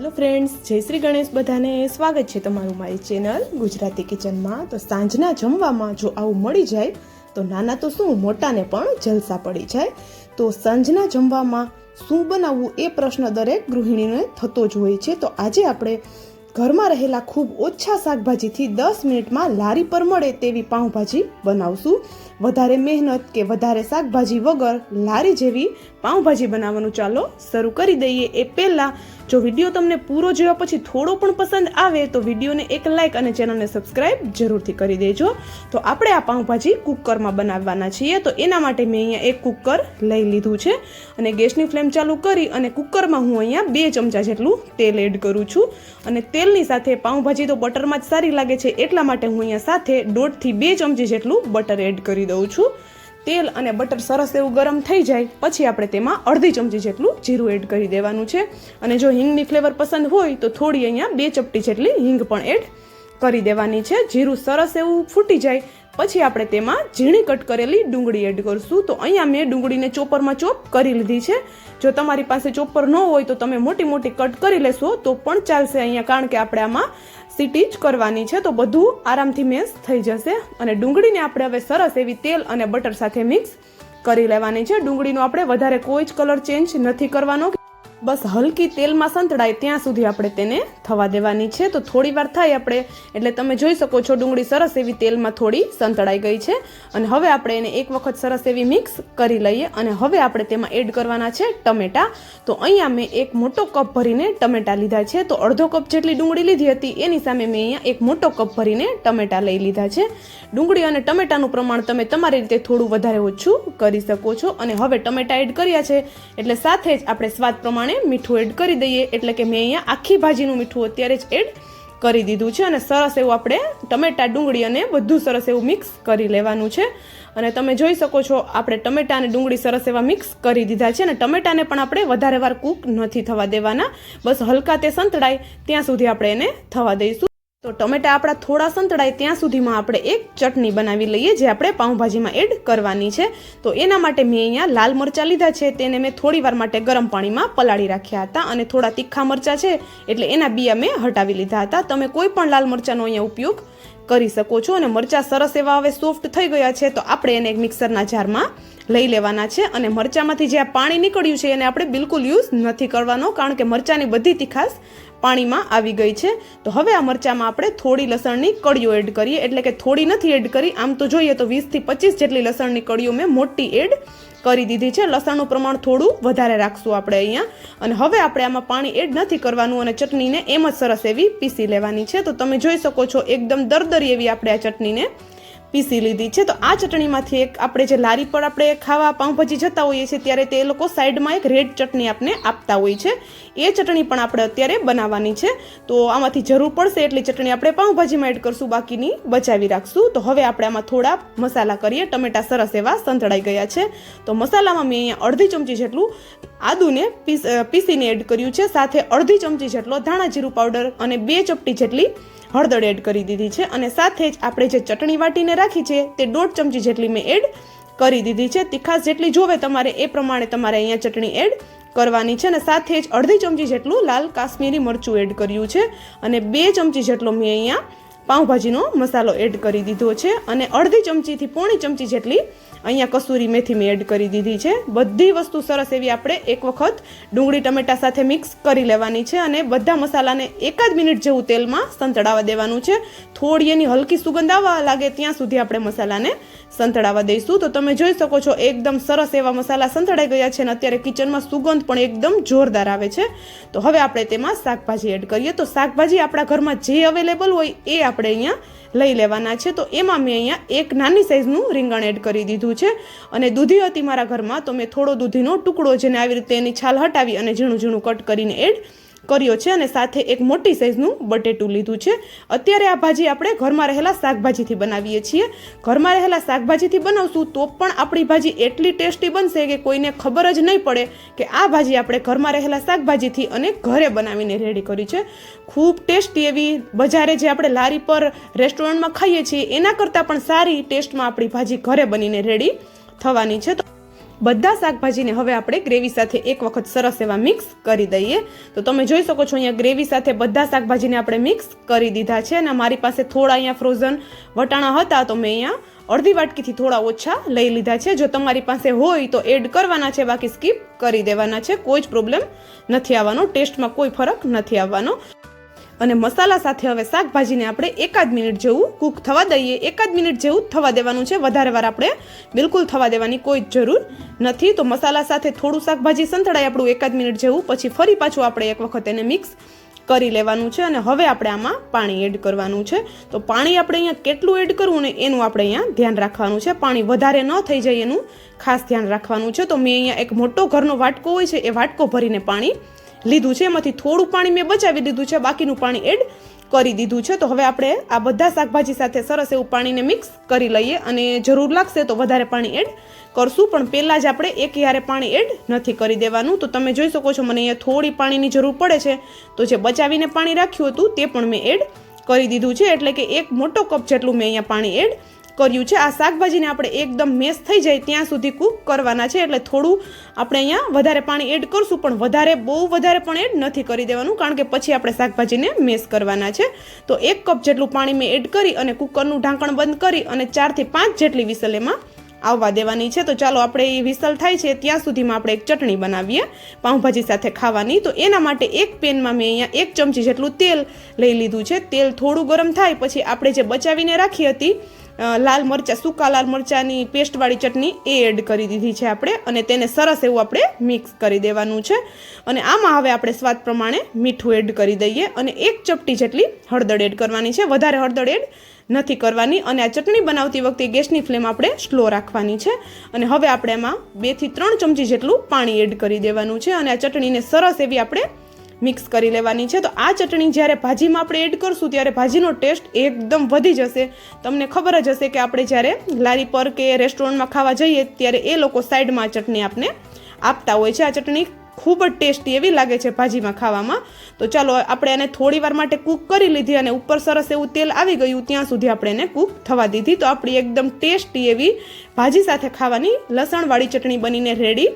Hello friends, જય શ્રી ગણેશ બધાને સ્વાગત છે તમારું મારી ચેનલ ગુજરાતી કિચનમાં. તો સાંજના જમવામાં જો આવું મળી જાય, તો નાના તો શું, મોટાને પણ જલસા પડી જાય. તો સાંજના જમવામાં શું બનાવવું એ પ્રશ્ન દરેક ગૃહિણીને થતો જ હોય છે. તો આજે આપણે ઘરમાં રહેલા ખૂબ ઓછા શાકભાજીથી દસ મિનિટમાં લારી પર મળે તેવી પાઉંભાજી બનાવશું. વધારે મહેનત કે વધારે શાકભાજી વગર લારી જેવી પાઉંભાજી બનાવવાનું ચાલો શરૂ કરી દઈએ. એ પહેલાં જો વીડિયો તમને પૂરો જોયા પછી થોડો પણ પસંદ આવે તો વિડીયોને એક લાઇક અને ચેનલને સબસ્ક્રાઇબ જરૂરથી કરી દેજો. તો આપણે આ પાઉંભાજી કુકરમાં બનાવવાના છીએ. તો એના માટે મેં અહીંયા એક કુકર લઈ લીધું છે અને ગેસની ફ્લેમ ચાલુ કરી અને કુકરમાં હું અહીંયા બે ચમચા જેટલું તેલ એડ કરું છું. અને તેલની સાથે પાઉંભાજી તો બટરમાં જ સારી લાગે છે, એટલા માટે હું અહીંયા સાથે દોઢથી બે ચમચી જેટલું બટર એડ કરી દઉં છું. તેલ અને બટર સરસ એવું ગરમ થઈ જાય, પછી આપણે તેમાં અડધી ચમચી જેટલું જીરું એડ કરી દેવાનું છે. અને જો હિંગની ફ્લેવર પસંદ હોય, તો થોડી અહીંયા બે ચપટી જેટલી હિંગ પણ એડ કરી દેવાની છે. જીરું સરસ એવું ફૂટી જાય, પછી આપણે તેમાં ઝીણી કટ કરેલી ડુંગળી એડ કરશું. તો અહીંયા મેં ડુંગળીને ચોપરમાં ચોપ કરી લીધી છે. જો તમારી પાસે ચોપર ન હોય, તો તમે મોટી મોટી કટ કરી લેશો, તો પણ ચાલશે અહીંયા, કારણ કે આપણે આમાં સીટી જ કરવાની છે, તો બધું આરામથી મેશ થઈ જશે. અને ડુંગળીને આપણે હવે સરસ એવી તેલ અને બટર સાથે મિક્સ કરી લેવાની છે. ડુંગળીનો આપણે વધારે કોઈ જ કલર ચેન્જ નથી કરવાનો. બસ હલકી તેલમાં સંતળાય ત્યાં સુધી આપણે તેને થવા દેવાની છે. તો થોડી વાર થાય આપણે, એટલે તમે જોઈ શકો છો ડુંગળી સરસ એવી તેલમાં થોડી સંતળાઈ ગઈ છે. અને હવે આપણે એને એક વખત સરસ એવી મિક્સ કરી લઈએ અને હવે આપણે તેમાં એડ કરવાના છે ટમેટા. તો અહીંયા મેં એક મોટો કપ ભરીને ટમેટા લીધા છે. તો અડધો કપ જેટલી ડુંગળી લીધી હતી, એની સામે મેં અહીંયા એક મોટો કપ ભરીને ટમેટા લઈ લીધા છે. ડુંગળી અને ટમેટાનું પ્રમાણ તમે તમારી રીતે થોડું વધારે ઓછું કરી શકો છો. અને હવે ટમેટા એડ કર્યા છે, એટલે સાથે જ આપણે સ્વાદ પ્રમાણે પ્રમાણે મીઠું એડ કરી દઈએ. એટલે કે મેં અહીંયા આખી ભાજીનું મીઠું અત્યારે જ એડ કરી દીધું છે. અને સરસ એવું આપણે ટમેટા, ડુંગળી અને બધું સરસ એવું મિક્સ કરી લેવાનું છે. અને તમે જોઈ શકો છો, આપણે ટમેટા અને ડુંગળી સરસ એવા મિક્સ કરી દીધા છે. અને ટમેટાને પણ આપણે વધારે વાર કૂક નથી થવા દેવાના. બસ હલકા તે સંતળાય, ત્યાં સુધી આપણે એને થવા દઈશું. તો ટમેટા આપણા થોડા સંતળાય ત્યાં સુધીમાં આપણે એક ચટણી બનાવી લઈએ જે આપણે પાઉંભાજીમાં એડ કરવાની છે. તો એના માટે મેં અહીંયા લાલ મરચાં લીધા છે, તેને મેં થોડી વાર માટે ગરમ પાણીમાં પલાળી રાખ્યા હતા અને થોડા તીખા મરચાં છે, એટલે એના બિયા મેં હટાવી લીધા હતા. તમે કોઈ પણ લાલ મરચાંનો અહીંયા ઉપયોગ કરી શકો છો અને મરચાં સરસ એવા હવે સોફ્ટ થઈ ગયા છે, તો આપણે એને એક મિક્સરના જારમાં લઈ લેવાના છે અને મરચાંમાંથી જે આ પાણી નીકળ્યું છે એને આપણે બિલકુલ યુઝ નથી કરવાનો, કારણ કે મરચાંની બધી તીખાસ પાણીમાં આવી ગઈ છે. તો હવે આ મરચાંમાં આપણે થોડી લસણની કળીઓ એડ કરીએ, એટલે કે થોડી નથી એડ કરી, આમ તો જોઈએ તો વીસથી પચીસ જેટલી લસણની કળીઓ મેં મોટી એડ કરી દીધી છે. લસણનું પ્રમાણ થોડું વધારે રાખશું આપણે અહીંયા. અને હવે આપણે આમાં પાણી એડ નથી કરવાનું અને ચટણીને એમ જ સરસ એવી પીસી લેવાની છે. તો તમે જોઈ શકો છો, એકદમ દરદરી એવી આપણે આ ચટણીને પીસી લીધી છે. તો આ ચટણીમાંથી એક આપણે જે લારી પર આપણે ખાવા પાઉંભાજી જતા હોઈએ છીએ, ત્યારે તે લોકો સાઈડમાં એક રેડ ચટણી આપને આપતા હોય છે. એ ચટણી પણ આપણે અત્યારે બનાવવાની છે. તો આમાંથી જરૂર પડશે એટલી ચટણી આપણે પાઉંભાજીમાં એડ કરશું, બાકીની બચાવી રાખશું. તો હવે આપણે આમાં થોડા મસાલા કરીએ. ટમેટા સરસ એવા સંતળાઈ ગયા છે. તો મસાલામાં મેં અહીંયા અડધી ચમચી જેટલું આદુને પીસ પીસીને એડ કર્યું છે. સાથે અડધી ચમચી જેટલો ધાણા જીરું પાવડર અને બે ચપટી જેટલી હળદર એડ કરી દીધી છે અને સાથે જ આપણે જે ચટણી વાટીને રાખી છે તે દોઢ ચમચી જેટલી મેં એડ કરી દીધી છે. તીખાસ જેટલી જોવે તમારે એ પ્રમાણે તમારે અહીંયા ચટણી એડ કરવાની છે અને સાથે જ અડધી ચમચી જેટલું લાલ કાશ્મીરી મરચું એડ કર્યું છે અને બે ચમચી જેટલો મેં અહીંયા પાઉંભાજીનો મસાલો એડ કરી દીધો છે અને અડધી ચમચીથી પોણી ચમચી જેટલી અહીંયા કસૂરી મેથી મેં એડ કરી દીધી છે. બધી વસ્તુ સરસ એવી આપણે એક વખત ડુંગળી, ટમેટા સાથે મિક્સ કરી લેવાની છે અને બધા મસાલાને એકાદ મિનિટ જેવું તેલમાં સંતળાવા દેવાનું છે. થોડી એની હલકી સુગંધ આવવા લાગે ત્યાં સુધી આપણે મસાલાને સંતળાવા દઈશું. તો તમે જોઈ શકો છો એકદમ સરસ એવા મસાલા સંતળાઈ ગયા છે અને અત્યારે કિચનમાં સુગંધ પણ એકદમ જોરદાર આવે છે. તો હવે આપણે તેમાં શાકભાજી એડ કરીએ. તો શાકભાજી આપણા ઘરમાં જે અવેલેબલ હોય એ આપણે અહીંયા લઈ લેવાના છે. તો એમાં મેં અહીંયા એક નાની સાઇઝનું રીંગણ એડ કરી દીધું છે. અને દૂધી હતી મારા ઘરમાં, તો મેં થોડો દૂધીનો ટુકડો જેને આવી રીતે એની છાલ હટાવી અને ઝીણું ઝીણું કટ કરીને એડ કર્યો છે અને સાથે એક મોટી સાઈઝનું બટેટું લીધું છે. અત્યારે આ ભાજી આપણે ઘરમાં રહેલા શાકભાજીથી બનાવીએ છીએ. ઘરમાં રહેલા શાકભાજીથી બનાવશું તો પણ આપણી ભાજી એટલી ટેસ્ટી બનશે કે કોઈને ખબર જ નહીં પડે કે આ ભાજી આપણે ઘરમાં રહેલા શાકભાજીથી અને ઘરે બનાવીને રેડી કરી છે. ખૂબ ટેસ્ટી એવી બજારે જે આપણે લારી પર રેસ્ટોરન્ટમાં ખાઈએ છીએ, એના કરતાં પણ સારી ટેસ્ટમાં આપણી ભાજી ઘરે બનીને રેડી થવાની છે. તો બધા શાકભાજીને હવે આપણે ગ્રેવી સાથે એક વખત સરસ એવા મિક્સ કરી દઈએ. તો તમે જોઈ શકો છો અહીંયા ગ્રેવી સાથે બધા શાકભાજીને આપણે મિક્સ કરી દીધા છે અને મારી પાસે થોડા અહીંયા ફ્રોઝન વટાણા હતા તો મેં અહીંયા અડધી વાટકીથી થોડા ઓછા લઈ લીધા છે. જો તમારી પાસે હોય તો એડ કરવાના છે, બાકી સ્કીપ કરી દેવાના છે. કોઈ જ પ્રોબ્લેમ નથી આવવાનો ટેસ્ટમાં કોઈ ફરક નથી આવવાનો. અને મસાલા સાથે હવે શાકભાજીને આપણે એકાદ મિનિટ જેવું કૂક થવા દઈએ. એકાદ મિનિટ જેવું થવા દેવાનું છે. વધારે વાર આપણે બિલકુલ થવા દેવાની કોઈ જ જરૂર નથી. તો મસાલા સાથે થોડું શાકભાજી સંતળાય આપણું એકાદ મિનિટ જેવું. પછી ફરી પાછું આપણે એક વખત એને મિક્સ કરી લેવાનું છે અને હવે આપણે આમાં પાણી એડ કરવાનું છે. તો પાણી આપણે અહીંયા કેટલું એડ કરવું ને એનું આપણે અહીંયા ધ્યાન રાખવાનું છે. પાણી વધારે ન થઈ જાય એનું ખાસ ધ્યાન રાખવાનું છે. તો મેં અહીંયા એક મોટો ઘરનો વાટકો હોય છે. એ વાટકો ભરીને પાણી લીધું છે. એમાંથી થોડું પાણી મેં બચાવી દીધું છે. બાકીનું પાણી એડ કરી દીધું છે. તો હવે આપણે આ બધા શાકભાજી સાથે સરસ એવું પાણીને મિક્સ કરી લઈએ અને જરૂર લાગશે તો વધારે પાણી એડ કરશું. પણ પહેલાં જ આપણે એક યારે પાણી એડ નથી કરી દેવાનું. તો તમે જોઈ શકો છો, મને અહીંયા થોડી પાણીની જરૂર પડે છે. તો જે બચાવીને પાણી રાખ્યું હતું તે પણ મેં એડ કરી દીધું છે. એટલે કે એક મોટો કપ જેટલું મેં અહીંયા પાણી એડ કર્યું છે. આ શાકભાજીને આપણે એકદમ મેસ થઈ જાય ત્યાં સુધી કૂક કરવાના છે. એટલે થોડું આપણે અહીંયા વધારે પાણી એડ કરશું, પણ વધારે બહુ વધારે પણ એડ નથી કરી દેવાનું, કારણ કે પછી આપણે શાકભાજીને મેસ કરવાના છે. તો એક કપ જેટલું પાણી મેં એડ કરી અને કુકરનું ઢાંકણ બંધ કરી અને ચારથી પાંચ જેટલી વિસલ એમાં આવવા દેવાની છે. તો ચાલો આપણે એ વિસલ થાય છે, ત્યાં સુધીમાં આપણે એક ચટણી બનાવીએ પાઉંભાજી સાથે ખાવાની. તો એના માટે એક પેનમાં મેં અહીંયા એક ચમચી જેટલું તેલ લઈ લીધું છે. તેલ થોડું ગરમ થાય, પછી આપણે જે બચાવીને રાખી હતી લાલ મરચાં, સૂકા લાલ મરચાંની પેસ્ટવાળી ચટણી એ એડ કરી દીધી છે આપણે અને તેને સરસ એવું આપણે મિક્સ કરી દેવાનું છે. અને આમાં હવે આપણે સ્વાદ પ્રમાણે મીઠું એડ કરી દઈએ અને એક ચપટી જેટલી હળદર એડ કરવાની છે. વધારે હળદર એડ નથી કરવાની અને આ ચટણી બનાવતી વખતે ગેસની ફ્લેમ આપણે સ્લો રાખવાની છે. અને હવે આપણે એમાં બેથી ત્રણ ચમચી જેટલું પાણી એડ કરી દેવાનું છે અને આ ચટણીને સરસ એવી આપણે મિક્સ કરી લેવાની છે. તો આ ચટણી જ્યારે ભાજીમાં આપણે એડ કરશું, ત્યારે ભાજીનો ટેસ્ટ એકદમ વધી જશે. તમને ખબર જ હશે કે આપણે જ્યારે લારી પર કે રેસ્ટોરન્ટમાં ખાવા જઈએ, ત્યારે એ લોકો સાઈડમાં ચટણી આપને આપતા હોય છે. આ ચટણી ખૂબ જ ટેસ્ટી એવી લાગે છે ભાજીમાં ખાવામાં. તો ચાલો, આપણે એને થોડી વાર માટે કૂક કરી લીધી અને ઉપર સરસ એવું તેલ આવી ગયું, ત્યાં સુધી આપણે એને કૂક થવા દીધી. તો આપણી એકદમ ટેસ્ટી એવી ભાજી સાથે ખાવાની લસણવાળી ચટણી બનીને રેડી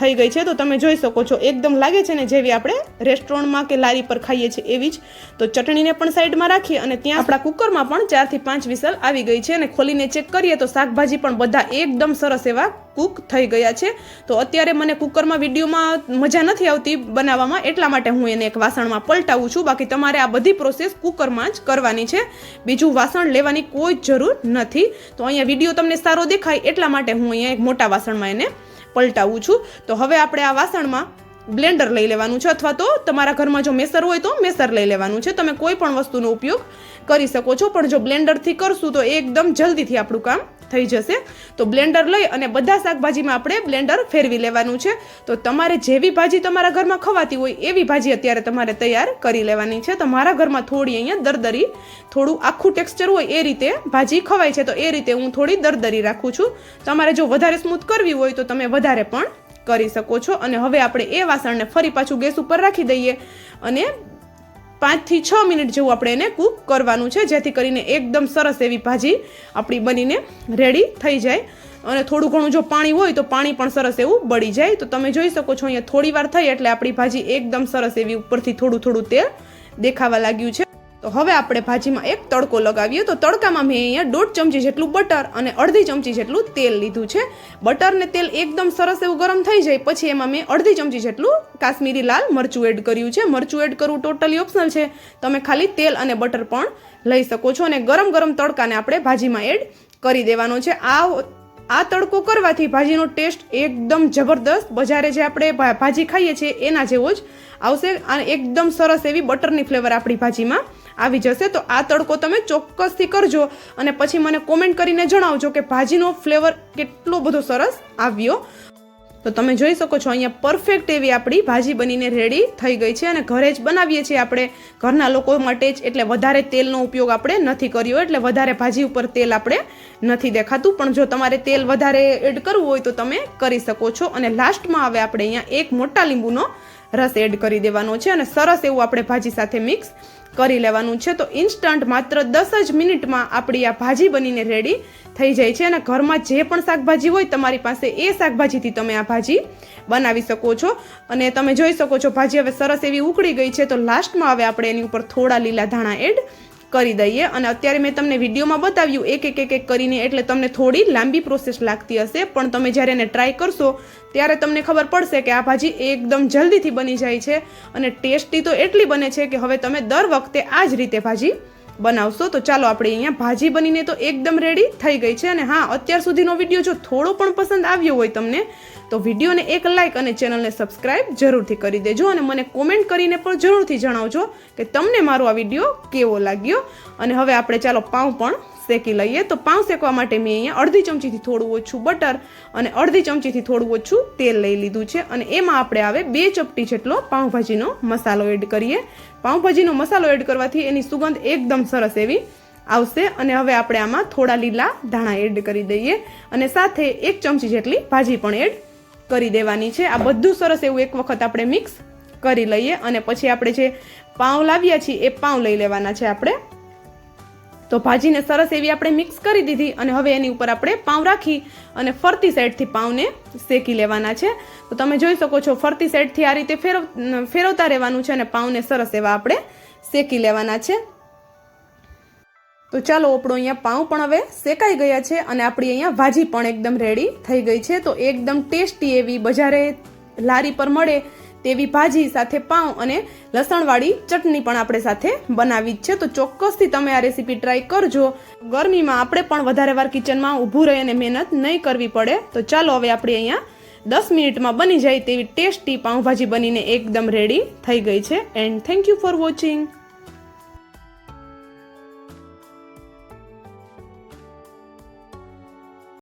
થઈ ગઈ છે, તો તમે જોઈ શકો છો, એકદમ લાગે છે ને જેવી આપણે રેસ્ટોરન્ટમાં કે લારી પર ખાઈએ છીએ એવી જ. તો ચટણીને પણ સાઈડમાં રાખી અને ત્યાં આપણા કુકરમાં પણ ચારથી પાંચ વિસલ આવી ગઈ છે અને ખોલીને ચેક કરીએ તો શાકભાજી પણ બધા એકદમ સરસ એવા કૂક થઈ ગયા છે. તો અત્યારે મને કુકરમાં વિડીયોમાં મજા નથી આવતી બનાવવામાં, એટલા માટે હું એને એક વાસણમાં પલટાવું છું. બાકી તમારે આ બધી પ્રોસેસ કુકરમાં જ કરવાની છે. બીજું વાસણ લેવાની કોઈ જરૂર નથી. તો અહીંયા વીડિયો તમને સારો દેખાય એટલા માટે હું અહીંયા એક મોટા વાસણમાં એને પલટાવું છું. તો હવે આપણે આ વાસણમાં બ્લેન્ડર લઈ લેવાનું છે અથવા તો તમારા ઘરમાં જો મેસર હોય તો મેસર લઈ લેવાનું છે. તમે કોઈ પણ વસ્તુનો ઉપયોગ કરી શકો છો. પણ જો બ્લેન્ડરથી કરશું તો એકદમ જલ્દીથી આપણું કામ થઈ જશે. તો બ્લેન્ડર લઈ અને બધા શાકભાજીમાં આપણે બ્લેન્ડર ફેરવી લેવાનું છે. તો તમારે જેવી ભાજી તમારા ઘરમાં ખવાતી હોય એવી ભાજી અત્યારે તમારે તૈયાર કરી લેવાની છે. તો મારા ઘરમાં થોડી અહીંયા દરદરી, થોડું આખું ટેક્સચર હોય એ રીતે ભાજી ખવાય છે. તો એ રીતે હું થોડી દરદરી રાખું છું. તમારે જો વધારે સ્મૂથ કરવી હોય તો તમે વધારે પણ કરી શકો છો. અને હવે આપણે એ વાસણને ફરી પાછું ગેસ ઉપર રાખી દઈએ. અને પાંચથી છ મિનિટ જેવું આપણે એને કૂક કરવાનું છે, જેથી કરીને એકદમ સરસ એવી ભાજી આપણી બનીને રેડી થઈ જાય. અને થોડું ઘણું જો પાણી હોય તો પાણી પણ સરસ એવું બળી જાય. તો તમે જોઈ શકો છો અહીંયા થોડી વાર થઈ એટલે આપણી ભાજી એકદમ સરસ એવી ઉપરથી થોડું થોડું તેલ દેખાવા લાગ્યું છે. તો હવે આપણે ભાજીમાં એક તડકો લગાવીએ. તો તડકામાં મેં અહીંયા દોઢ ચમચી જેટલું બટર અને અડધી ચમચી જેટલું તેલ લીધું છે. બટર ને તેલ એકદમ સરસ એવું ગરમ થઈ જાય, પછી એમાં મેં અડધી ચમચી જેટલું કાશ્મીરી લાલ મરચું એડ કર્યું છે. મરચું એડ કરવું ટોટલી ઓપ્શનલ છે. તમે ખાલી તેલ અને બટર પણ લઈ શકો છો અને ગરમ ગરમ તડકાને આપણે ભાજીમાં એડ કરી દેવાનો છે. આ આ તડકો કરવાથી ભાજીનો ટેસ્ટ એકદમ જબરદસ્ત. બજારે જે આપણે ભાજી ખાઈએ છીએ, એના જેવો જ આવશે. અને એકદમ સરસ એવી બટરની ફ્લેવર આપણી ભાજીમાં આવી જશે તો આ તડકો તમે ચોક્કસથી કરજો અને પછી મને કોમેન્ટ કરીને જણાવજો કે ભાજીનો ફ્લેવર કેટલો બધો સરસ આવ્યો. તો તમે જોઈ શકો છો અહીંયા પરફેક્ટ એવી આપણી ભાજી બનીને રેડી થઈ ગઈ છે અને ઘરે જ બનાવીએ છીએ આપણે. ઘરના લોકો માટે જ એટલે વધારે તેલનો ઉપયોગ આપણે નથી કર્યો એટલે વધારે ભાજી ઉપર તેલ આપણે નથી દેખાતું. પણ જો તમારે તેલ વધારે એડ કરવું હોય તો તમે કરી શકો છો. અને લાસ્ટમાં હવે આપણે અહીંયા એક મોટા લીંબુનો રસ એડ કરી દેવાનો છે અને સરસ એવું આપણે ભાજી સાથે મિક્સ કરી લેવાનું છે તો ઇન્સ્ટન્ટ માત્ર દસ જ મિનિટમાં આપણી આ ભાજી બનીને રેડી થઈ જાય છે અને ઘરમાં જે પણ શાકભાજી હોય તમારી પાસે એ શાકભાજીથી તમે આ ભાજી બનાવી શકો છો. અને તમે જોઈ શકો છો ભાજી હવે સરસ એવી ઉકળી ગઈ છે તો લાસ્ટમાં હવે આપણે એની ઉપર થોડા લીલા ધાણા એડ કરી દઈએ. અને અત્યારે મેં તમને વિડીયોમાં બતાવ્યું, એક એક એક એક કરીને એટલે તમને થોડી લાંબી પ્રોસેસ લાગતી હશે. પણ તમે જ્યારે એને ટ્રાય કરશો, ત્યારે તમને ખબર પડશે કે આ ભાજી એકદમ જલ્દીથી બની જાય છે. અને ટેસ્ટી તો એટલી બને છે કે હવે તમે દર વખતે આ જ રીતે ભાજી બનાવશો, તો ચાલો આપણે અહીંયા ભાજી બનીને તો એકદમ રેડી થઈ ગઈ છે. અને હા, અત્યાર સુધીનો વીડિયો જો થોડો પણ પસંદ આવ્યો હોય તમને, તો વિડીયોને એક લાઇક અને ચેનલને સબસ્ક્રાઇબ જરૂરથી કરી દેજો અને મને કોમેન્ટ કરીને પણ જરૂરથી જણાવજો કે તમને મારો આ વીડિયો કેવો લાગ્યો. અને હવે આપણે ચાલો પાઉં પણ શેકી લઈએ તો પાઉં શેકવા માટે મેં અહીંયા અડધી ચમચીથી થોડું ઓછું બટર અને અડધી ચમચીથી થોડું ઓછું તેલ લઈ લીધું છે. અને એમાં આપણે આવે બે ચપટી જેટલો પાઉંભાજીનો મસાલો એડ કરીએ. પાઉંભાજીનો મસાલો એડ કરવાથી એની સુગંધ એકદમ સરસ એવી આવશે. અને હવે આપણે આમાં થોડા લીલા ધાણા એડ કરી દઈએ. અને સાથે એક ચમચી જેટલી ભાજી પણ એડ કરી દેવાની છે. આ બધું સરસ એવું એક વખત આપણે મિક્સ કરી લઈએ. અને પછી આપણે જે પાઉં લાવ્યા છીએ એ પાઉં લઈ લેવાના છે આપણે. તો ભાજીને સરસ એવી આપણે મિક્સ કરી દીધી અને હવે એની ઉપર આપણે પાઉં રાખી અને ફરતી સાઈડથી પાઉંને શેકી લેવાના છે. તો તમે જોઈ શકો છો ફરતી સાઈડથી આ રીતે ફેરવ ફેરવતા રહેવાનું છે અને પાઉંને સરસ એવા આપણે શેકી લેવાના છે. તો ચાલો આપણો અહીંયા પાઉં પણ હવે શેકાઈ ગયા છે અને આપણી અહીંયા ભાજી પણ એકદમ રેડી થઈ ગઈ છે. તો એકદમ ટેસ્ટી એવી બજારે લારી પર મળે તેવી ભાજી સાથે પાઉં અને લસણવાળી ચટણી પણ આપણે સાથે બનાવી જ છે. તો ચોક્કસથી તમે આ રેસીપી ટ્રાય કરજો. ગરમીમાં આપણે પણ વધારે વાર કિચનમાં ઊભું રહી અને મહેનત નહીં કરવી પડે. તો ચાલો હવે આપણે અહીંયા દસ મિનિટમાં બની જાય તેવી ટેસ્ટી પાઉંભાજી બનીને એકદમ રેડી થઈ ગઈ છે. And thank you for watching